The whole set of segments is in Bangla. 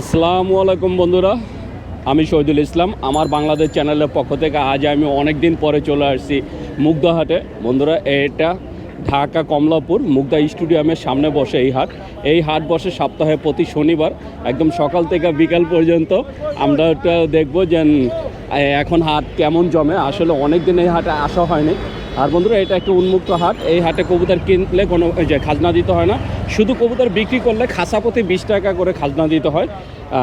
আসসালামু আলাইকুম বন্ধুরা, আমি শহীদুল ইসলাম। আমার বাংলাদেশ চ্যানেলের পক্ষ থেকে আজ আমি অনেক দিন পরে চলে আসছি মুগ্ধাহাটে বন্ধুরা, এটা ঢাকা কমলাপুর মুগ্ধা স্টুডিয়ামের সামনে বসে এই হাট। এই হাট বসে সপ্তাহে প্রতি শনিবার, একদম সকাল থেকে বিকাল পর্যন্ত। আমরা দেখব যে এখন হাট কেমন জমে। আসলে অনেক দিন এই হাটে আসা হয়নি। আর বন্ধুরা, এটা একটা উন্মুক্ত হাট। এই হাটে কবুতর কিনলে কোনো যে খাজনা দিতে হয় না। শুধু কবুতর বিক্রি করলে খাসা প্রতি বিশ টাকা করে খাজনা দিতে হয়।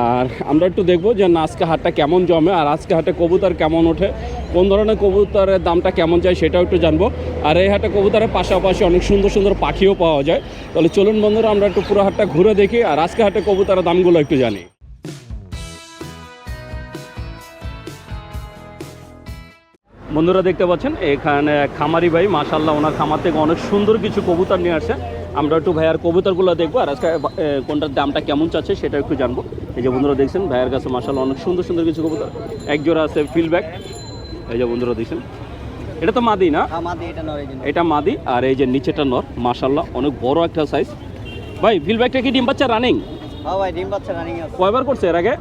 আর আমরা একটু দেখব যে না, আজকে হাটটা কেমন জমে আর আজকে হাটে কবুতর কেমন ওঠে, কোন ধরনের কবুতরের দামটা কেমন যায় সেটাও একটু জানব। আর এই হাটে কবুতরের পাশাপাশি অনেক সুন্দর সুন্দর পাখিও পাওয়া যায়। তাহলে চলুন বন্ধুরা, আমরা একটু পুরো হাটটা ঘুরে দেখি আর আজকে হাটে কবুতরের দামগুলো একটু জানি। বন্ধুরা দেখতে পাচ্ছেন এখানে খামারি ভাই মাশাল্লাহ ওনার খামার থেকে অনেক সুন্দর কিছু কবুতর নিয়ে আসছে। আমরা একটু ভাইয়ার কবুতরগুলো দেখব আর আজকে কোনটার দামটা কেমন চাচ্ছে সেটা একটু জানব। এই যে বন্ধুরা দেখছেন ভাইয়ের কাছে মাশাল্লাহ অনেক সুন্দর সুন্দর কিছু কবুতর। এক জোড়া আছে ফিলব্যাক এই যে বন্ধুরা দেখছেন এটা তো মাদি না? এটা মাদি আর এই যে নিচেটা নর মাশাল্লাহ অনেক বড় একটা সাইজ ভাই ফিলব্যাকটা কি ডিম বাচ্চা রানিং হ্যাঁ ভাই ডিম বাচ্চা রানিং কয়বার করছে এর আগে?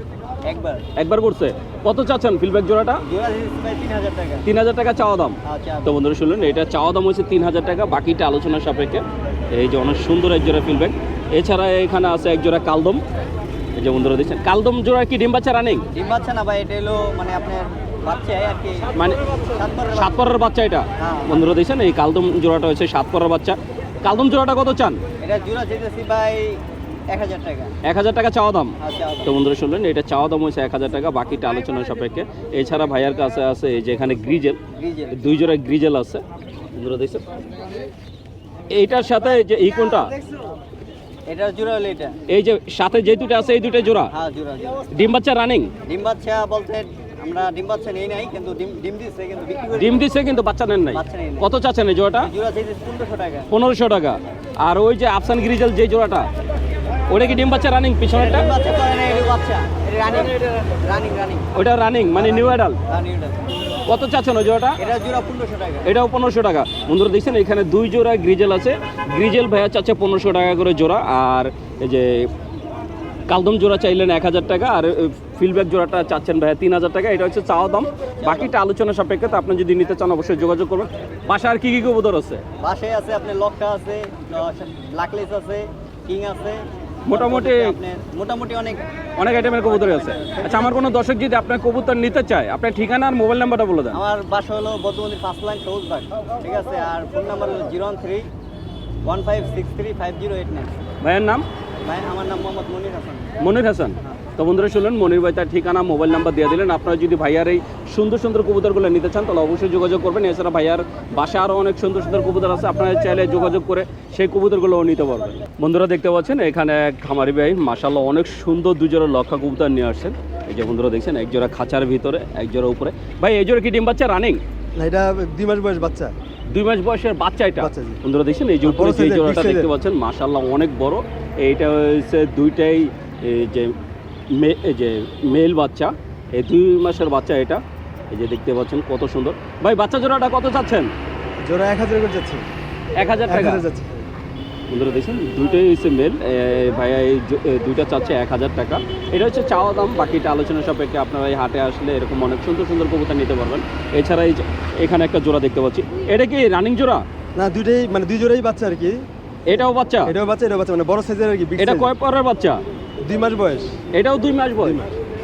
একবার। একবার করছে। কত চাচ্ছেন ফিলব্যাক জোড়াটা? তিন হাজার টাকা। টাকা চাওয়া দাম। তো বন্ধুরা শুনলেন এটা চাওয়া দাম হচ্ছে তিন হাজার টাকা বাকিটা আলোচনার সাপেক্ষে। এই যে অনেক সুন্দর এক জোড়া ফিলব্যাক এছাড়া এখানে আছে এক জোড়া কালদম। এই যে বন্ধুরা দেখছেন কালদম জোড়া কি ডিম বাচ্চা রানিং ডিম বাচ্চা না ভাই এটা হলো মানে আপনার বাচ্চা মানে সাত পরের সাত পরের বাচ্চা। এটা? হ্যাঁ। বন্ধুরা দেখছেন এই কালদম জোড়াটা হচ্ছে সাত পরের বাচ্চা। কালদম জোড়াটা কত চান? এটা জোড়া যেতেছি ভাই এক হাজার টাকা। টাকা চাওয়া দাম? তো বন্ধুরা শুনলেন এটা চাওয়া দাম হচ্ছে এক হাজার টাকা বাকিটা আলোচনার সাপেক্ষে। এছাড়া ভাইয়ার কাছে আছে এই যে এখানে গ্রিজেল। দুই জোড়া গ্রিজেল আছে। বন্ধুরা দেখছেন এইটার সাথে এই যে কোনটা এটার জোড়া হলো এটা। এই যে সাথে যে দুটো আছে এই দুটো জোড়া? হ্যাঁ ডিম বাচ্চা রানিং? ডিম বাচ্চা বলতে আমরা ডিম বাচ্চা নেই নাই কিন্তু ডিম ডিম দিচ্ছে কিন্তু বিক্রি করি ডিম দিচ্ছে কিন্তু বাচ্চা নেন নাই। কত চাচ্ছেন এই জোড়াটা? জোড়া টাকা। টাকা। আর ওই যে আফসান গ্রিজেল যে জোড়াটা? ওটা কি ডিম বাচ্চা রানিং পিছনেরটা? ওটা রানিং মানে নিউ অ্যাডাল কত চাচ্ছেন ওই জোড়াটা? এটা জোড়া পনেরোশো টাকা। এটাও পনেরোশো টাকা। বন্ধুরা দেখছেন এখানে দুই জোড়া গ্রিজেল আছে। গ্রিজেল ভাইয়া চাচ্ছে পনেরোশো টাকা করে জোড়া। আর এই যে কালদম জোড়া চাইলেন এক হাজার টাকা আর ফিলব্যাক জোড়াটা চাচ্ছেন ভাইয়া তিন হাজার টাকা। এটা হচ্ছে চাওয়া দাম। বাকিটা আলোচনা সাপেক্ষে তো আপনি যদি নিতে চান অবশ্যই যোগাযোগ করবেন। পাশে আর কি কি কবুতর আছে? বাসে আছে আপনার লকটা আছে লাকলেস আছে কিং আছে। মোটামুটি- মোটামুটি অনেক অনেক আইটেমের কবুতর আছে। আচ্ছা আমার কোনো দর্শক যদি আপনার কবুতর নিতে চায় আপনার ঠিকানা আর মোবাইল নাম্বারটা বলে দেন। আমার বাসা হলো বদ্ধমন্দির পাঁচ লাইন সবুজবাগ ঠিক আছে? আর ফোন নাম্বার হলো zero one three one five six three five zero eight nine. ভাইয়ের নাম? ভাই আমার নাম মোহাম্মদ মনির হাসান। মনির হাসান। তো বন্ধুরা শুনলেন মনির ভাই তার ঠিকানা মোবাইল নাম্বার দিয়ে দিলেন। আপনারা যদি ভাইয়ার এই সুন্দর সুন্দর কবুতরগুলো নিতে চান তাহলে অবশ্যই যোগাযোগ করবেন। এছাড়া ভাইয়ার বাসা আরও অনেক সুন্দর সুন্দর কবুতর আছে আপনারা চাইলে যোগাযোগ করে সেই কবুতরগুলোও নিতে পারবেন। বন্ধুরা দেখতে পাচ্ছেন এখানে এক খামারি ভাই মাসাল্লাহ অনেক সুন্দর দুজোড়া লক্ষা কবুতর নিয়ে আসছেন। এই যে বন্ধুরা দেখছেন এক জোড়া খাঁচার ভিতরে এক জোড়া উপরে। ভাই এই জোড়া কি ডিম বাচ্চা রানিং? এটা দুই মাস বয়স বাচ্চা। দুই মাস বয়সের বাচ্চা এটা? বন্ধুরা দেখছেন এই যে উপরে যে জোড়াটা দেখতে পাচ্ছেন মাশাল্লাহ অনেক বড়। এইটা হচ্ছে দুইটাই এই যে এই যে মেল বাচ্চা এই দুই মাসের বাচ্চা এটা। এই যে দেখতে পাচ্ছেন কত সুন্দর। ভাই বাচ্চা জোড়াটা কত চাচ্ছেন? জোড়া এক হাজার করে যাচ্ছে। এক হাজার টাকা হাজার যাচ্ছে। বন্ধুরা দেখছেন দুইটাই হচ্ছে মেল। ভাইয়া এই দুইটা চাচ্ছে এক হাজার টাকা। এটা হচ্ছে চাওয়া দাম বাকিটা আলোচনা সাপেক্ষে আপনারা এই হাটে আসলে এরকম অনেক সুন্দর সুন্দর কবুতর নিতে পারবেন। এছাড়া এই এখানে একটা জোড়া দেখতে পাচ্ছি। এটা কি রানিং জোড়া? না দুইটাই মানে দুই জোড়াই বাচ্চা আর কি। এটাও বাচ্চা? এটাও বাচ্চা এটাও বাচ্চা মানে বড় সাইজের আর কি এটা। কয় পরের বাচ্চা? দুই মাস বয়স। এটাও দুই মাস বয়স।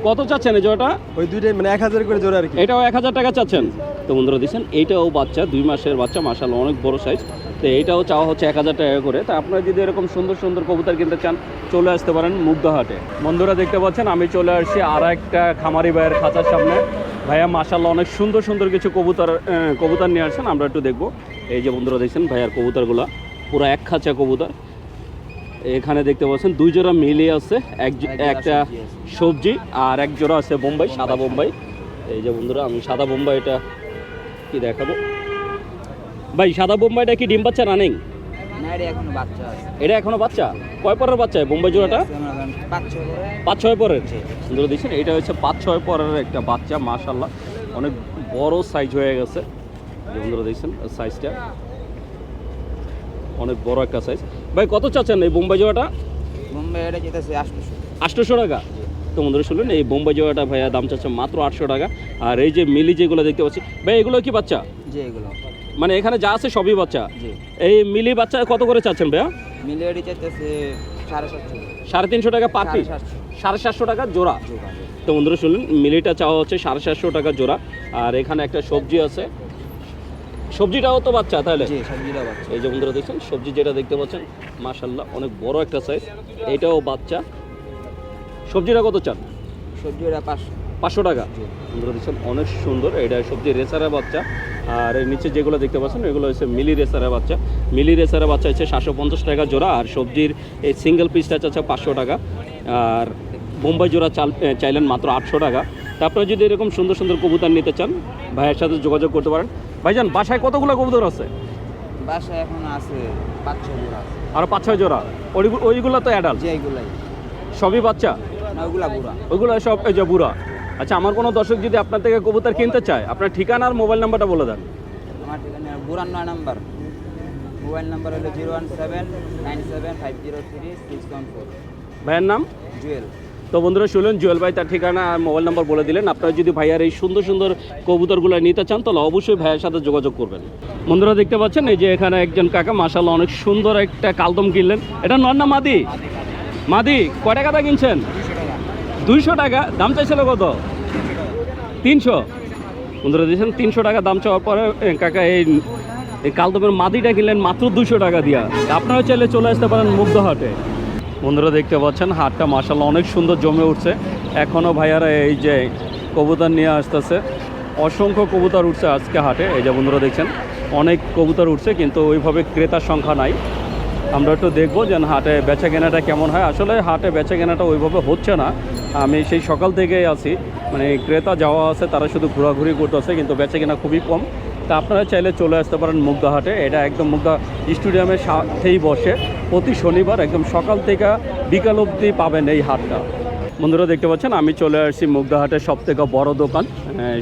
কত চাচ্ছেন এই জোড়াটা? ওই দুইটাই মানে এক হাজার করে জোড়া আর কি। এটাও এক হাজার টাকা চাচ্ছেন। তো বন্ধুরা দিচ্ছেন এইটাও বাচ্চা দুই মাসের বাচ্চা মাসাল অনেক বড় সাইজ তো এইটাও চাওয়া হচ্ছে এক হাজার টাকা করে। তা আপনারা যদি এরকম সুন্দর সুন্দর কবুতর কিনতে চান চলে আসতে পারেন মুগ্ধাহাটে বন্ধুরা দেখতে পাচ্ছেন আমি চলে আসছি আর একটা খামারি ভাইয়ের খাঁচার সামনে। ভাইয়া মাসাল্লাহ অনেক সুন্দর সুন্দর কিছু কবুতর কবুতর নিয়ে আসছেন আমরা একটু দেখব। এই যে বন্ধুরা দেখছেন ভাইয়ার কবুতরগুলো। পুরো এক খাঁচা কবুতর। এখানে দেখতে পাচ্ছেন দুই জোড়া মিলে আছে এক একটা সবজি আর এক জোড়া আছে বোম্বাই সাদা বোম্বাই। এই যে বন্ধুরা আমি সাদা বোম্বাই এটা কি দেখাবো? ভাই সাদা বোম্বাইটা কি ডিম বাচ্চা রানিং এটা এখনও বাচ্চা কয় পরের বাচ্চা বোম্বাই জোড়াটা? পাঁচ ছয় পরের। বন্ধুরা দেখছেন এটা হচ্ছে পাঁচ ছয় পরের একটা বাচ্চা মাশাল্লাহ অনেক বড় সাইজ হয়ে গেছে। বন্ধুরা দেখছেন সাইজটা অনেক বড় একটা সাইজ ভাই কত চাচ্ছেন এই বোম্বাই এটা যেতেছে আটশোশো। আটশোশো টাকা? তো বন্ধুরা শুনলেন এই বোম্বাই জোড়াটা ভাইয়া দাম চাচ্ছে মাত্র আটশো টাকা। আর এই যে মিলি যেগুলো দেখতে পাচ্ছি ভাই এগুলো কি বাচ্চা? জি এগুলো। মানে এখানে যা আছে সবই বাচ্চা? এই মিলি বাচ্চা কত করে চাচ্ছেন ভাইয়া? চাইতেছে সাড়ে সাড়ে তিনশো টাকা পার সাড়ে পিস সাতশো। সাড়ে সাতশো টাকা জোড়া? জোড়া তো বন্ধুরা শুনলেন মিলিটা চাওয়া হচ্ছে সাড়ে সাতশো টাকা জোড়া। আর এখানে একটা সবজি আছে সবজিটাও তো বাচ্চা তাহলে? জি সবজিটা বাচ্চা। এই যে বন্ধুরা দেখছেন সবজি যেটা দেখতে পাচ্ছেন মাশাল্লাহ অনেক বড় একটা সাইজ এইটাও বাচ্চা। সবজিটা কত চান? সবজিটা পাঁচশো পাঁচশো টাকা। বন্ধুরা দেখছেন অনেক সুন্দর। এটা সবজি রেসারের বাচ্চা। আর এর নিচে যেগুলো দেখতে পাচ্ছেন এগুলো হচ্ছে মিলি রেসারের বাচ্চা। মিলি রেসারের বাচ্চা হচ্ছে সাতশো পঞ্চাশ টাকা জোড়া আর সবজির এই সিঙ্গেল পিসটা হচ্ছে পাঁচশো টাকা। আর বোম্বাই জোড়া চাল চাইলেন মাত্র আটশো টাকা। তারপরে যদি এরকম সুন্দর সুন্দর কবুতর নিতে চান ভাইয়ের সাথে যোগাযোগ করতে পারেন। ভাইজান বাসায় কতগুলো কবুতর আছে? বাসায় এখন আছে পাঁচ ছয় জোড়া আর পাঁচ ছয় জোড়া? ওইগুলো ওইগুলো তো অ্যাডাল্ট এইগুলাই। সবই বাচ্চা? না ওগুলা বুড়া। ওইগুলো সব এই যে বুড়া। আচ্ছা আমার কোনো দর্শক যদি আপনার থেকে কবুতর কিনতে চায় আপনার ঠিকানা আর মোবাইল নাম্বারটা বলে দেন। আমার ঠিকানা বুড়ার নয় নাম্বার। মোবাইল নাম্বার হলো zero one seven nine seven five zero three six one four. ভাইয়ের নাম? জুয়েল। তো বন্ধুরা শুনলেন, জুয়েল ভাই তার ঠিকানা আর মোবাইল নাম্বার বলে দিলেন। আপনারা যদি ভাইয়ার এই সুন্দর সুন্দর কবুতরগুলো নিতে চান, তাহলে অবশ্যই ভাইয়ের সাথে যোগাযোগ করবেন। বন্ধুরা দেখতে পাচ্ছেন, এই যে এখানে একজন কাকা মাসাল্লাহ অনেক সুন্দর একটা কালদম কিনলেন। এটা নর না মাদি? মাদি, কয় টাকাটা কিনছেন? দুইশো টাকা, দাম চাইছিল কত? তিনশো। বন্ধুরা দিয়েছেন তিনশো টাকা দাম চাওয়ার পরে কাকা, এই এই কালদমের মাদিটা কিনলেন মাত্র দুশো টাকা দিয়া। আপনারাও চাইলে চলে আসতে পারেন মুগ্ধহাটে বন্ধুরা দেখতে পাচ্ছেন, হাটটা মাসাল্লাহ অনেক সুন্দর জমে উঠছে। এখনও ভাইয়ারা এই যে কবুতর নিয়ে আসতেছে। অসংখ্য কবুতর উঠছে আজকে হাটে। এই যে বন্ধুরা দেখছেন, অনেক কবুতর উঠছে, কিন্তু ওইভাবে ক্রেতার সংখ্যা নাই। আমরা একটু দেখব যে হাটে বেচা কেনাটা কেমন হয়। আসলে হাটে বেচা কেনাটা ওইভাবে হচ্ছে না। আমি সেই সকাল থেকেই আছি। মানে ক্রেতা যাওয়া আছে, তারা শুধু ঘোরাঘুরি করতেছে, কিন্তু বেচা কেনা খুবই কম। তা আপনারা চাইলে চলে আসতে পারেন মুগ্ধা হাটে। এটা একদম মুগ্ধা স্টেডিয়ামের সাথেই বসে। প্রতি শনিবার একদম সকাল থেকে বিকাল অবধি পাবেন এই হাটটা। বন্ধুরা, দেখতে পাচ্ছেন, আমি চলে আসছি মুগ্ধাহাটের সব থেকে বড় দোকান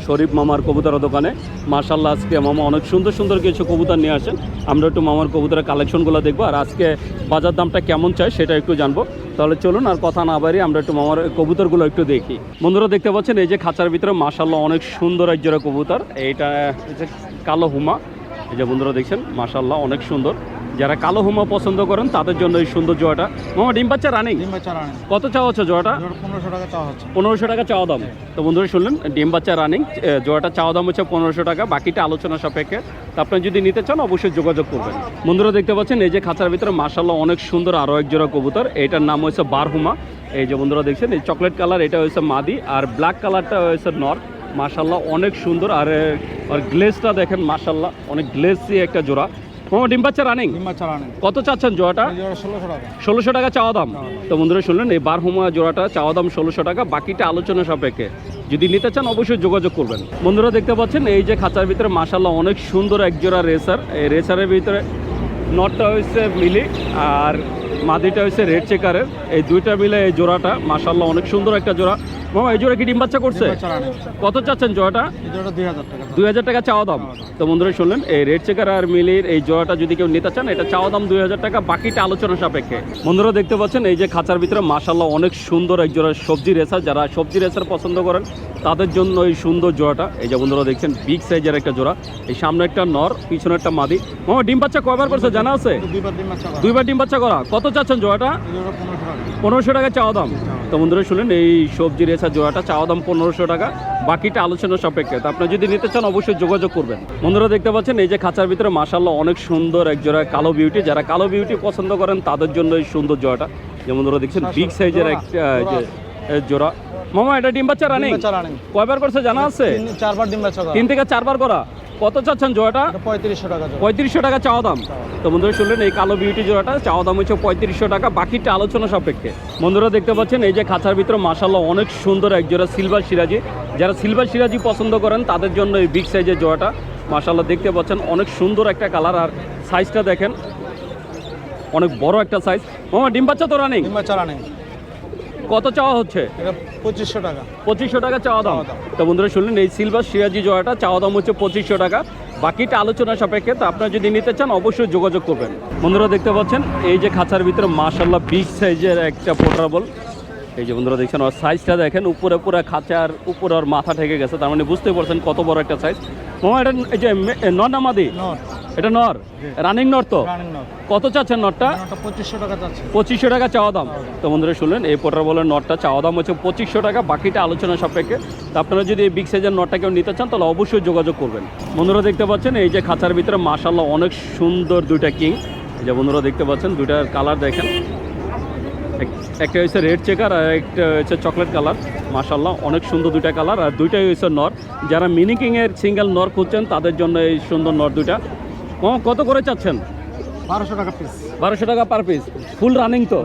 শরীফ মামার কবুতরের দোকানে। মার্শাল্লাহ আজকে মামা অনেক সুন্দর সুন্দর কিছু কবুতর নিয়ে আসেন। আমরা একটু মামার কবুতরের কালেকশনগুলো দেখব, আর আজকে বাজার দামটা কেমন চাই সেটা একটু জানব। তাহলে চলুন, আর কথা না বাড়ি আমরা একটু মামার কবুতরগুলো একটু দেখি। বন্ধুরা, দেখতে পাচ্ছেন, এই যে খাঁচার ভিতরে মার্শাল্লাহ অনেক সুন্দর এক জোড়া কবুতর। এইটা কালো হুমা। এই যে বন্ধুরা দেখছেন মার্শাল্লাহ অনেক সুন্দর। যারা কালো হুমা পছন্দ করেন তাদের জন্য এই সুন্দর জোয়াটা। মামা ডিম বাচ্চা রানিং? কত চাওয়া হচ্ছে জোয়াটা? পনেরোশো টাকা চাওয়া হচ্ছে। পনেরোশো টাকা চাওয়া দাম। তো বন্ধুরা শুনলেন ডিম বাচ্চা রানিং জোড়াটা চাওয়া দাম হচ্ছে পনেরোশো টাকা বাকিটা আলোচনা সাপেক্ষে। তো আপনারা যদি নিতে চান অবশ্যই যোগাযোগ করবেন। বন্ধুরা দেখতে পাচ্ছেন এই যে খাঁচার ভিতরে মার্শাল্লাহ অনেক সুন্দর আরও এক জোড়া কবুতর। এইটার নাম হচ্ছে বারহুমা। এই যে বন্ধুরা দেখছেন এই চকলেট কালার এটা হচ্ছে মাদি আর ব্ল্যাক কালারটা হচ্ছে নর। মার্শাল্লাহ অনেক সুন্দর। আর আর গ্লেসটা দেখেন মার্শাল্লাহ অনেক গ্লেসি একটা জোড়া। মামা ডিম বাচ্চা রানিং কত চাচ্ছেন জোড়াটা? ষোলোশো টাকা। চাওয়া দাম। তো বন্ধুরা শুনলেন এই বারহুমা জোড়াটা চাওয়া দাম ষোলোশো টাকা বাকিটা আলোচনা সাপেক্ষে। যদি নিতে চান অবশ্যই যোগাযোগ করবেন। বন্ধুরা দেখতে পাচ্ছেন এই যে খাঁচার ভিতরে মাসাল্লাহ অনেক সুন্দর এক জোড়া রেসার এই রেসারের ভিতরে নটটা হচ্ছে মিলি আর মাদিটা হচ্ছে রেড চেকারের এই দুইটা মিলে এই জোড়াটা মাসাল্লাহ অনেক সুন্দর একটা জোড়া। মামা এই জোড়া কি ডিম বাচ্চা করছে? কত চাচ্ছেন জোড়াটা? দুই হাজার টাকা চাওয়া দাম। তো বন্ধুরা শুনলেন এই রেড চেকার আর মিলির এই জোড়াটা যদি কেউ নিতে চান এটা চাওয়া দাম দুই হাজার টাকা বাকিটা আলোচনা সাপেক্ষে। বন্ধুরা দেখতে পাচ্ছেন এই যে খাঁচার ভিতরে মাসাল্লাহ অনেক সুন্দর এক জোড়া সবজি রেসার যারা সবজি রেসার পছন্দ করেন তাদের জন্য এই সুন্দর জোড়াটা। এই যে বন্ধুরা দেখছেন বিগ সাইজের একটা জোড়া। এই সামনে একটা নর পিছনে একটা মাদি। মামা ডিম বাচ্চা কয়বার করছে জানা আছে? দুইবার ডিম বাচ্চা করা। কত চাচ্ছেন জোড়াটা? পনেরোশো টাকা চাওয়া দাম। তো বন্ধুরা শুনলেন এই সবজি রেসার জোড়াটা চাওয়া দাম পনেরোশো টাকা বাকিটা আলোচনা সাপেক্ষে। তো আপনারা যদি নিতে চান অবশ্যই যোগাযোগ করবেন। বন্ধুরা দেখতে পাচ্ছেন এই যে খাঁচার ভিতরে মাসাল্লাহ অনেক সুন্দর এক জোড়া কালো বিউটি যারা কালো বিউটি পছন্দ করেন তাদের জন্য এই সুন্দর জোড়াটা। যেমন ধরো দেখছেন বিগ সাইজের একটা আহ, যে, এ, জোড়া। মামা এটা ডিম বাচ্চা রানিং কয়বার করছে জানা আছে? তিন- চারবার ডিম বাচ্চা তিন থেকে চারবার করা? কত চাচ্ছেন জোড়াটা? পঁয়ত্রিশশো টাকা পঁয়ত্রিশশো টাকা চাওয়া দাম। তো বন্ধুরা শুনলেন এই কালো বিউটি জোড়াটা চাওয়া দাম হচ্ছে পঁয়ত্রিশশো টাকা বাকিটা আলোচনা সাপেক্ষে। বন্ধুরা দেখতে পাচ্ছেন এই যে খাঁচার ভিতরে মাসাল্লাহ অনেক সুন্দর এক জোড়া সিলভার সিরাজি। যারা সিলভার সিরাজি পছন্দ করেন তাদের জন্য এই বিগ সাইজের জোড়াটা। মাসাল্লাহ দেখতে পাচ্ছেন অনেক সুন্দর একটা কালার আর সাইজটা দেখেন। অনেক বড় একটা সাইজ মামা ডিম বাচ্চা তো রানিং ডিম বাচ্চা রানিং কত চাওয়া হচ্ছে? পঁচিশশো টাকা। পঁচিশশো টাকা চাওয়া দাম। তো বন্ধুরা শুনলেন এই সিলভার সিরাজি জোড়াটা চাওয়া দাম হচ্ছে পঁচিশশো টাকা। বাকিটা আলোচনা সাপেক্ষে তো আপনারা যদি নিতে চান অবশ্যই যোগাযোগ করবেন। বন্ধুরা দেখতে পাচ্ছেন এই যে খাঁচার ভিতরে মাশাল্লাহ বিগ সাইজের একটা পোট্রাবল এই যে বন্ধুরা দেখছেন ওর সাইজটা দেখেন উপরে পুরো খাঁচার উপরে ওর মাথা ঠেকে গেছে। তার মানে বুঝতে পারছেন কত বড় একটা সাইজ মামা এটা এই যে মে- এ, নর না মাদি নট এটা নর? রানিং নর তো? কত চাচ্ছেন নরটা? নটটা পঁচিশশো টাকা যাচ্ছে পঁচিশশো টাকা চাওয়া দাম। তো বন্ধুরা শুনলেন এই পোটার বলের নটটা চাওয়া দাম হচ্ছে পঁচিশশো টাকা বাকিটা আলোচনা সাপেক্ষে। তো আপনারা যদি এই বিগ সাইজের নটটা কেউ নিতে চান তাহলে অবশ্যই যোগাযোগ করবেন। বন্ধুরা দেখতে পাচ্ছেন এই যে খাঁচার ভিতরে মাশাল্লাহ অনেক সুন্দর দুইটা কিং। এই যে বন্ধুরা দেখতে পাচ্ছেন দুইটার কালার দেখেন। এক- একটা হচ্ছে রেড চেকার আর একটা হচ্ছে চকলেট কালার। মাশাল্লাহ অনেক সুন্দর দুইটা কালার। আর দুইটাই হচ্ছে নর। যারা মিনি কিংয়ের সিঙ্গেল নর খুঁজছেন তাদের জন্য এই সুন্দর নর দুইটা। কত করে চাচ্ছেন? বারোশো টাকা পিস বারোশো টাকা পার পিস ফুল রানিং তো?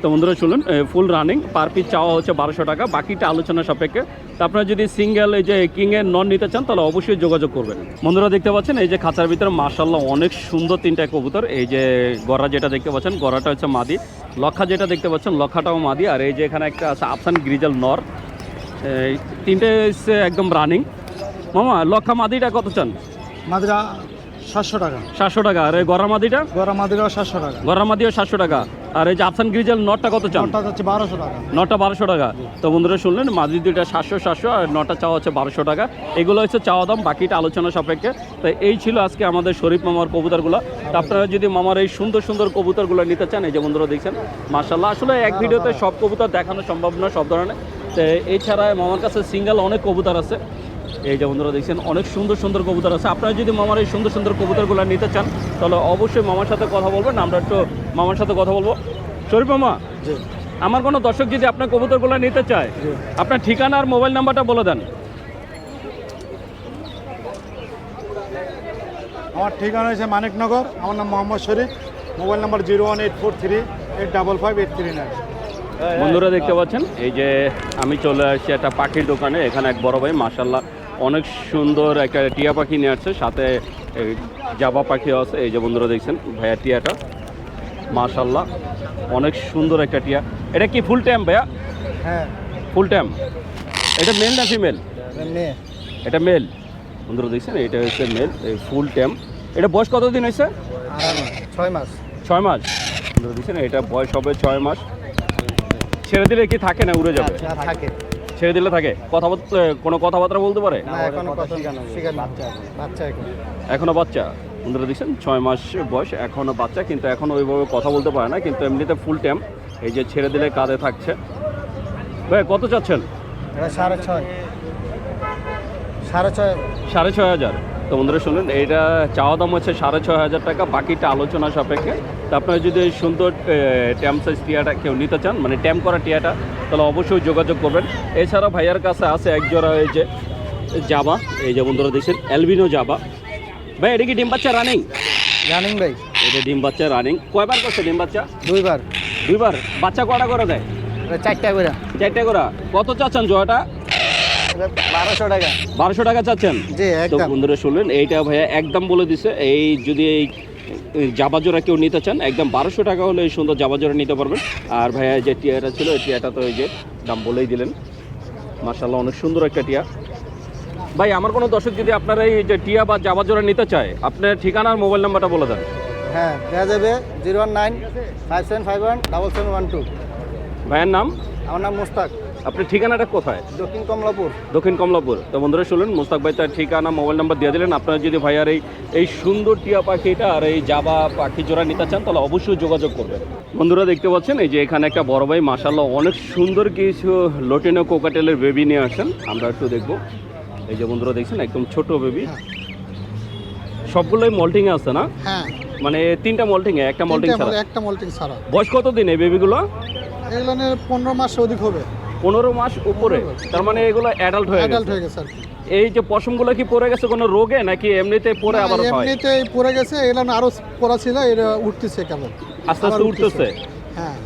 তো বন্ধুরা শুনুন ফুল রানিং পার পিস চাওয়া হচ্ছে বারোশো টাকা বাকিটা আলোচনা সাপেক্ষে। তো আপনারা যদি সিঙ্গেল এই যে কিংয়ের নন নিতে চান তাহলে অবশ্যই যোগাযোগ করবেন। বন্ধুরা দেখতে পাচ্ছেন এই যে খাঁচার ভিতরে মার্শাল্লাহ অনেক সুন্দর তিনটা কবুতর। এই যে গড়া যেটা দেখতে পাচ্ছেন গড়াটা হচ্ছে মাদি। লক্ষা যেটা দেখতে পাচ্ছেন লক্ষাটাও মাদি। আর এই যে এখানে একটা আছে আফসান গ্রিজাল নর এই তিনটে হচ্ছে একদম রানিং মামা লক্ষা মাদিটা কত চান? মাদিরা সাতশো টাকা। সাতশো টাকা। আর এই গড়া মাদিটা? সাতশো টাকা। গড়া সাতশো টাকা। আর এই যে আফসান গ্রিজাল নটটা কত চান? নটটা যাচ্ছে বারোশো টাকা। নটা বারোশো টাকা। তো বন্ধুরা শুনলেন মাঝি দুইটা সাতশো সাতশো আর নটা চাওয়া হচ্ছে বারোশো টাকা। এগুলো হচ্ছে চাওয়া দাম বাকিটা আলোচনা সাপেক্ষে। তো এই ছিল আজকে আমাদের শরীফ মামার কবুতরগুলো। তো আপনারা যদি মামার এই সুন্দর সুন্দর কবুতর কবুতরগুলো নিতে চান এই যে বন্ধুরা দেখছেন মার্শাল্লাহ আসলে এক ভিডিওতে সব কবুতর দেখানো সম্ভব নয় সব ধরনের। তো এছাড়া মামার কাছে সিঙ্গেল অনেক কবুতর আছে। এই যে বন্ধুরা দেখছেন অনেক সুন্দর সুন্দর কবুতর আছে। আপনারা যদি মামার এই সুন্দর সুন্দর কবুতরগুলো নিতে চান তাহলে অবশ্যই মামার সাথে কথা বলবেন আমরা একটু মামার সাথে কথা বলব। শরীফ মামা আমার কোনো দর্শক যদি আপনার কবুতরগুলো নিতে চায় আপনার ঠিকানা আর মোবাইল নাম্বারটা বলে দেন। আমার ঠিকানা হয়েছে মানিকনগর আমার নাম Mohammad Sharif. Mobile number zero one eight four three eight double five eight three nine. বন্ধুরা দেখতে পাচ্ছেন এই যে আমি চলে আসছি একটা পাখির দোকানে। এখানে এক বড় ভাই মাসাল্লাহ অনেক সুন্দর একটা টিয়া পাখি নিয়ে আসছে। সাথে জাবা পাখিও আছে এই যে বন্ধুরা দেখছেন ভাইয়া টিয়াটা। মাশাল্লাহ অনেক সুন্দর একটা টিয়া। এটা কি ফুল টাইম ভাইয়া? হ্যাঁ। ফুল টাইম এটা মেল না ফিমেল এটা মেল বন্ধুরা দেখছেন এটা হচ্ছে মেল এই ফুল টাইম এটা বয়স কতদিন হয়েছে? ছয় মাস। ছয় মাস। বন্ধুরা দেখছেন এটা বয়স হবে ছয় মাস। ছেড়ে দিলে কি থাকে না উড়ে যাবে? থাকে। ছেড়ে দিলে থাকে? কথাবার্তা কোনো কথাবার্তা বলতে পারে? না এখনও কথা বাচ্চা বন্ধুরা দেখছেন ছয় মাস বয়স এখনও বাচ্চা কিন্তু এখনও ওইভাবে কথা বলতে পারে না কিন্তু এমনিতে ফুল টাইম এই যে ছেড়ে দিলে কাঁধে থাকছে। ভাই কত চাচ্ছেন? সাড়ে ছয়। সাড়ে ছয়। সাড়ে ছয় হাজার। তো বন্ধুরা শুনুন এইটা চাওয়া দাম হচ্ছে সাড়ে ছয় হাজার টাকা বাকিটা আলোচনা সাপেক্ষে। তো আপনারা যদি এই সুন্দর ট্যাম সাইজ টিয়াটা কেউ নিতে চান মানে ট্যাম করা টিয়াটা তাহলে অবশ্যই যোগাযোগ করবেন। এছাড়া ভাইয়ার কাছে আছে এক জোড়া এই যে জাবা এই যে বন্ধুরা দেখছেন অ্যালবিনো জাবা। ভাই এটা কি ডিম বাচ্চা রানিং রানিং ভাই। এটা ডিম বাচ্চা রানিং কয়বার করছে ডিম বাচ্চা? দুইবার। দুইবার? বাচ্চা কটা করে দেয়? এটা চারটা করে। চারটে করে। কত চাচ্ছেন জোয়াটা বারোশো টাকা। বারোশো টাকা চাচ্ছেন? তো বন্ধুরা শুনলেন এইটা ভাইয়া একদম বলে দিছে এই যদি এই এই জাবা জোড়া কেউ নিতে চান একদম বারোশো টাকা হলে এই সুন্দর জাবা জোড়া নিতে পারবেন। আর ভাইয়া যে টিয়াটা ছিল এই টিয়াটা তো এই যে দাম বলেই দিলেন। মার্শাল্লাহ অনেক সুন্দর একটা টিয়া। ভাই আমার কোনো দর্শক যদি আপনারা এই যে টিয়া বা জাবা জোড়া নিতে চায় আপনার ঠিকানা আর মোবাইল নাম্বারটা বলে দেন। হ্যাঁ দেওয়া যাবে zero one nine five seven five one double seven one two. ভাইয়ের নাম? আমার নাম মুস্তাক। আপনার ঠিকানাটা কোথায়? দক্ষিণ কমলাপুর। দক্ষিণ কমলাপুর। তো বন্ধুরা শুনলেন মুস্তাক ভাই তার ঠিকানা মোবাইল নাম্বার দিয়ে দিলেন। আপনারা যদি ভাইয়ার এই এই সুন্দর টিয়া পাখিটা আর এই জাবা পাখি জোড়া নিতে চান তাহলে অবশ্যই যোগাযোগ করবেন। বন্ধুরা দেখতে পাচ্ছেন এই যে এখানে একটা বড় ভাই মাসাল্লাহ অনেক সুন্দর কিছু লোটেনো কোকাটেলের বেবি নিয়ে আসেন। আমরা একটু দেখব। এই যে বন্ধুরা দেখছেন একদম ছোট বেবি সবগুলোই মল্টিং আছে না? হ্যাঁ। মানে তিনটা মল্টিং এ একটা মল্টিং ছাড়া? একটা মল্টিং ছাড়া। বয়স কত দিন এই বেবিগুলো এগুলো নিয়ে পনেরো মাস অধিক হবে। পনেরো মাস উপরে। তার মানে এগুলো অ্যাডাল্ট হয়ে অ্যাডাল্ট গেছে। হয়ে গেছে আর কি। এই যে পশমগুলো কি পড়ে গেছে কোনো রোগে নাকি এমনিতে আবার হয়? এমনিতেই পড়ে গেছে এগুলো আরও পড়া ছিল এটা উঠতেছে কেমন আস্তে আস্তে উঠতেছে। হ্যাঁ।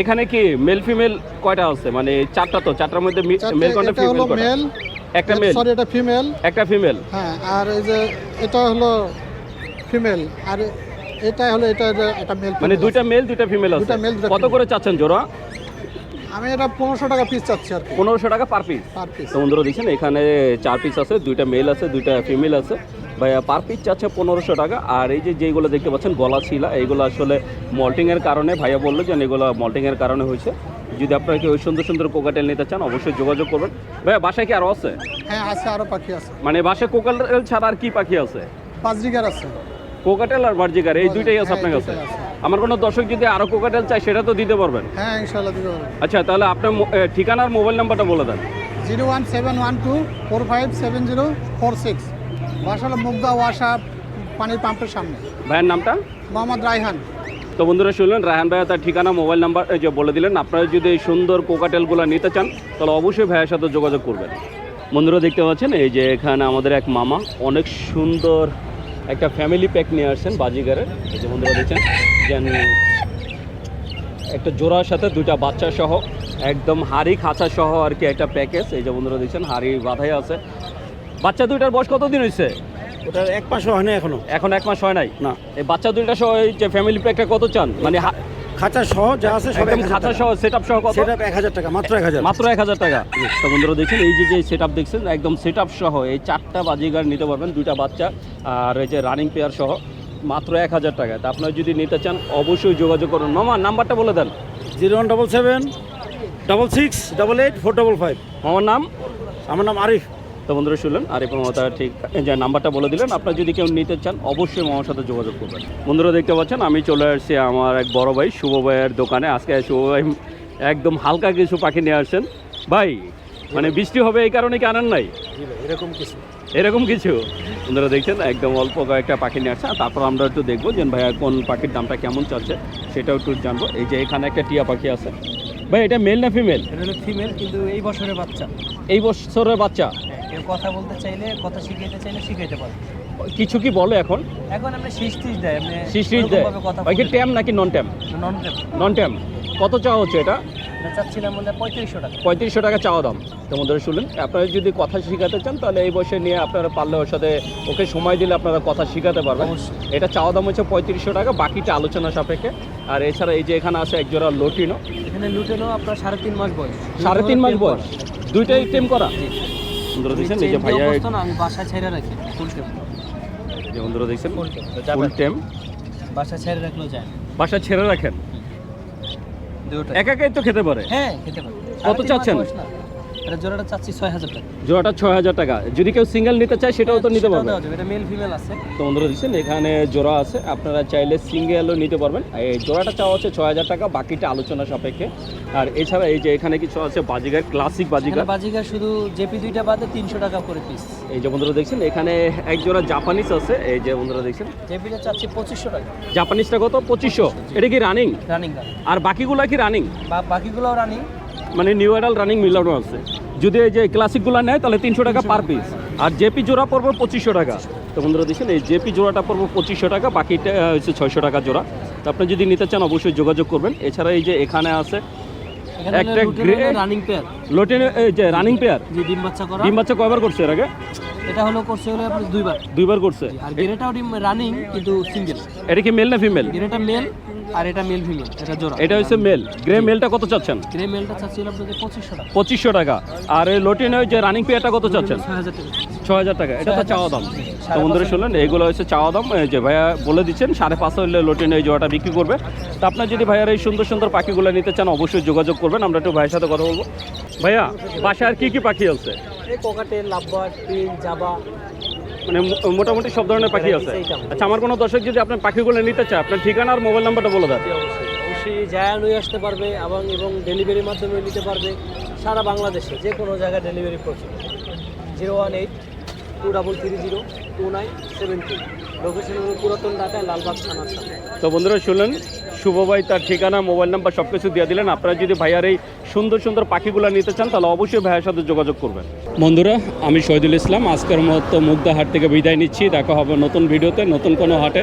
এখানে কি মেল ফিমেল কয়টা আছে? মানে চারটা তো চারটার মধ্যে মেল কোনটা ফিমেল মেল একটা মেল সরি এটা ফিমেল একটা ফিমেল হ্যাঁ আর এই যে এটা হলো ফিমেল আর এটা হলো এটা এটা মেল মানে দুইটা মেল দুইটা ফিমেল আছে। দুইটা male, কত করে চাচ্ছেন জোড়া? আমি এটা পনেরোশো টাকা পিস চাচ্ছি আর কি। পনেরোশো টাকা পার পিস পার পিস তো বন্ধুরা দেখছেন এখানে চার পিস আছে দুইটা মেল আছে দুইটা ফিমেল আছে। ভাইয়া পার পিস চাচ্ছে পনেরোশো টাকা। আর এই যে যেগুলো দেখতে পাচ্ছেন গলা ছিলা এইগুলো আসলে মল্টিংয়ের কারণে ভাইয়া বলল যে এগুলো মল্টিংয়ের কারণে হয়েছে। যদি আপনারা কেউ সুন্দর সুন্দর কোকাটেল নিতে চান অবশ্যই যোগাযোগ করবেন। ভাইয়া বাসায় কি আরও আছে? হ্যাঁ আছে আরও পাখি আছে। মানে বাসায় কোকাটেল ছাড়া আর কি পাখি আছে? পাঁচ আছে। কোকাটেল আর বার্জিকার এই দুইটাই আছে হ্যাঁ, আপনার কাছে আছে। আমার কোনো দর্শক যদি আরও কোকাটেল চায় সেটা তো দিতে পারবেন। হ্যাঁ ইনশাল্লাহ দিতে পারব আচ্ছা তাহলে আপনার মো- এ, ঠিকানা আর মোবাইল নাম্বারটা বলে দেন। Zero one seven one two four five seven zero four six. বাসা হলো মুগদা ওয়াসা পানির পাম্পের সামনে। ভাইয়ের নামটা? মোহাম্মদ রায়হান। তো বন্ধুরা শুনলেন রায়হান ভাইয়া তার ঠিকানা মোবাইল নাম্বার যে বলে দিলেন। আপনারা যদি এই সুন্দর কোকাটেলগুলো নিতে চান তাহলে অবশ্যই ভাইয়ের সাথে যোগাযোগ করবেন। বন্ধুরা দেখতে পাচ্ছেন এই যে এখানে আমাদের এক মামা অনেক সুন্দর একটা ফ্যামিলি প্যাক নিয়ে আসছেন বাজিগারের। এই যে বন্ধুরা দেখছেন? যেন একটা জোড়ার সাথে দুইটা বাচ্চা সহ একদম হাড়ি খাঁচা সহ আর কি একটা প্যাকেজ এই যে বন্ধুরা দেখছেন হাড়ি বাঁধাই আছে। বাচ্চা দুইটার বয়স কতদিন হয়েছে? ওটার এক মাসও হয় না এখনও। এখন এক মাস হয় নাই? না। এই বাচ্চা দুইটা সহ এই যে ফ্যামিলি প্যাকটা কত চান? মানে খাঁচা সহ যা আছে সব একদম খাঁচা সহ সেট সহ কত? এক হাজার টাকা মাত্র এক হাজার। মাত্র এক হাজার টাকা। তো বন্ধুরা দেখছেন এই যে যে সেট দেখছেন একদম সেট সহ এই চারটা বাজিগার নিতে পারবেন দুইটা বাচ্চা আর এই যে রানিং পেয়ার সহ। মাত্র এক হাজার টাকা তা আপনারা যদি নিতে চান অবশ্যই যোগাযোগ করুন। মামা নাম্বারটা বলে দেন। Zero one double seven double six double eight four double five. আমার নাম? আমার নাম আরিফ। তো বন্ধুরা শুনলেন আর এবং তারা ঠিক যে নাম্বারটা বলে দিলেন আপনারা যদি কেউ নিতে চান অবশ্যই মামার সাথে যোগাযোগ করবেন। বন্ধুরা দেখতে পাচ্ছেন আমি চলে আসছি আমার এক বড় ভাই শুভ ভাইয়ের দোকানে। আজকে শুভ ভাই একদম হালকা কিছু পাখি নিয়ে আসছেন। ভাই মানে বৃষ্টি হবে এই কারণে কি আনেন নাই? এরকম কিছু এরকম কিছু? বন্ধুরা দেখছেন একদম অল্প কয়েকটা পাখি নিয়ে আসছে। তারপর আমরা একটু দেখব যে ভাইয়া কোন পাখির দামটা কেমন চলছে সেটাও একটু জানব। এই যে এখানে একটা টিয়া পাখি আছে। ভাই এটা মেল না ফিমেল ফিমেল কিন্তু এই বছরের বাচ্চা। এই বছরের বাচ্চা? কেউ কথা বলতে চাইলে কথা শিখাইতে চাইলে শিখাইতে পারে। কিছু কি বলে এখন? এখন আমরা দেয় এমনি দেয়। কথা ভাই কি ট্যাম নাকি নন ট্যাম নন নন ট্যাম কত চাওয়া হচ্ছে এটা? চাচ্ছিলাম পঁয়ত্রিশশো টাকা। পঁয়ত্রিশশো টাকা চাওয়া দাম। তোমাদের শুনলেন আপনারা যদি কথা শেখাতে চান তাহলে এই বয়সে নিয়ে আপনারা পারলে ওর সাথে ওকে সময় দিলে আপনারা কথা শেখাতে পারবেন। এটা চাওয়া দাম হচ্ছে পঁয়ত্রিশশো টাকা বাকিটা আলোচনা সাপেক্ষে। আর এছাড়া এই যে এখানে আছে একজোড়া লটিনো। এখানে লুটেনো আপনার সাড়ে তিন মাস বয়স। সাড়ে তিন মাস বয়স। দুইটাই টেম করা। বন্ধুরা দেখছেন এই যে ভাইয়া আমি বাসা ছেড়ে রাখি ফুল টেপ যে বন্ধুরা দেখছেন ফুল টেম বাসা ছেড়ে রাখলেও যায়। বাসা ছেড়ে রাখেন। একা একাই তো খেতে পারে। হ্যাঁ খেতে পারে। কত চাচ্ছেন? এটা জোড়াটা চাচ্ছি ছয় হাজার টাকা। জোড়াটা ছয় হাজার টাকা। যদি কেউ সিঙ্গেল নিতে চায় সেটাও তো নিতে পারবে এটা মেল ফিমেল আছে। তো বন্ধুরা দিচ্ছেন এখানে জোড়া আছে। আপনারা চাইলে সিঙ্গেলও নিতে পারবেন। এই জোড়াটা চাওয়া হচ্ছে ছয় হাজার টাকা বাকিটা আলোচনা সাপেক্ষে। আর এছাড়া এই যে এখানে কিছু আছে বাজিগার ক্লাসিক বাজিগার। এখানে শুধু জেপি দুইটা বাদে তিনশো টাকা করে পিস এই যে বন্ধুরা দেখছেন এখানে এক জোড়া জাপানিজ আছে। এই যে বন্ধুরা দেখছেন। জেপিটা চাচ্ছি পঁচিশশো টাকা। জাপানিজটা কত? পঁচিশশো। এটা কি রানিং রানিং আর বাকিগুলা কি রানিং বা বাকিগুলোও রানিং মানে নিউ এডাল রানিং মিলানো আছে। যদি এই যে ক্লাসিকগুলো নেয় তাহলে তিনশো টাকা পার পিস আর জেপি জোড়া পড়বে পঁচিশশো টাকা। তো বন্ধুরা দেখছেন এই জেপি জোড়াটা পড়বে পঁচিশশো টাকা বাকিটা হচ্ছে ছয়শো টাকা জোড়া। তো আপনি যদি নিতে চান অবশ্যই যোগাযোগ করবেন। এছাড়া এই যে এখানে আছে একটা grey- রানিং পেয়ার লোটেন এই যে রানিং পেয়ার ডিম বাচ্চা করা। ডিম বাচ্চা কয়বার করছে এর আগে? এটা হলো করছে হলো আপনার দুইবার। দুইবার করছে। আর গেরেটাও ডিম রানিং কিন্তু সিঙ্গেল এটা কি মেল না ফিমেল গেরেটা মেল আর এটা মেল ফিমেল এটা জোড়া। এটা হচ্ছে মেল গ্রে মেলটা কত চাচ্ছেন? গ্রে মেলটা চাচ্ছিল আপনাদের পঁচিশশো টাকা। পঁচিশশো টাকা। আর এই লোটেন যে রানিং পেয়ারটা কত চাচ্ছেন? ছয় হাজার টাকা। ছ হাজার টাকা। এটা তো 6,000 চাওয়া দাম। সাড়ে তো বন্ধুরা শুনলেন এইগুলো হচ্ছে চাওয়া দাম। এই যে ভাইয়া বলে দিচ্ছেন সাড়ে পাঁচ হলে লোটেন এই জোড়াটা বিক্রি করবে। তো আপনার যদি ভাইয়ার এই সুন্দর সুন্দর পাখিগুলো নিতে চান অবশ্যই যোগাযোগ করবেন। আমরা একটু ভাইয়ের সাথে কথা বলব। ভাইয়া বাসায় আর কি কি পাখি আছে? এই কোকাটেল লাভবার পিন জাবা। মানে মোটামুটি সব ধরনের পাখি আছে। আচ্ছা আমার কোনো দর্শক যদি আপনার পাখিগুলো নিতে চায় আপনার ঠিকানা আর মোবাইল নাম্বারটা বলে দেন। অবশ্যই অবশ্যই। যায় নিয়ে আসতে পারবে এবং এবং ডেলিভারির মাধ্যমে নিতে পারবে। সারা বাংলাদেশে যে কোনো জায়গায় ডেলিভারি প্রচুর zero one eight two double three zero two nine seven two. Location পুরাতন ঢাকায় লালবাগ থানার সামনে। তো বন্ধুরা শুনলেন শুভ ভাই, তার ঠিকানা, মোবাইল নাম্বার সব কিছু দিয়ে দিলেন। আপনারা যদি ভাইয়ার এই সুন্দর সুন্দর পাখিগুলো নিতে চান, তাহলে অবশ্যই ভাইয়ের সাথে যোগাযোগ করবেন। বন্ধুরা, আমি শহীদুল ইসলাম। আজকের মতো মুগ্ধা হাট থেকে বিদায় নিচ্ছি। দেখা হবে নতুন ভিডিওতে, নতুন কোনো হাটে।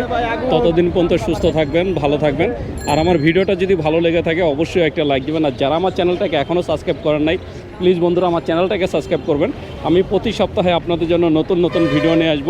ততদিন পর্যন্ত সুস্থ থাকবেন, ভালো থাকবেন। আর আমার ভিডিওটা যদি ভালো লেগে থাকে, অবশ্যই একটা লাইক দিবেন। আর যারা আমার চ্যানেলটাকে এখনও সাবস্ক্রাইব করেন নাই, প্লিজ বন্ধুরা, আমার চ্যানেলটাকে সাবস্ক্রাইব করবেন। আমি প্রতি সপ্তাহে আপনাদের জন্য নতুন নতুন ভিডিও নিয়ে আসব।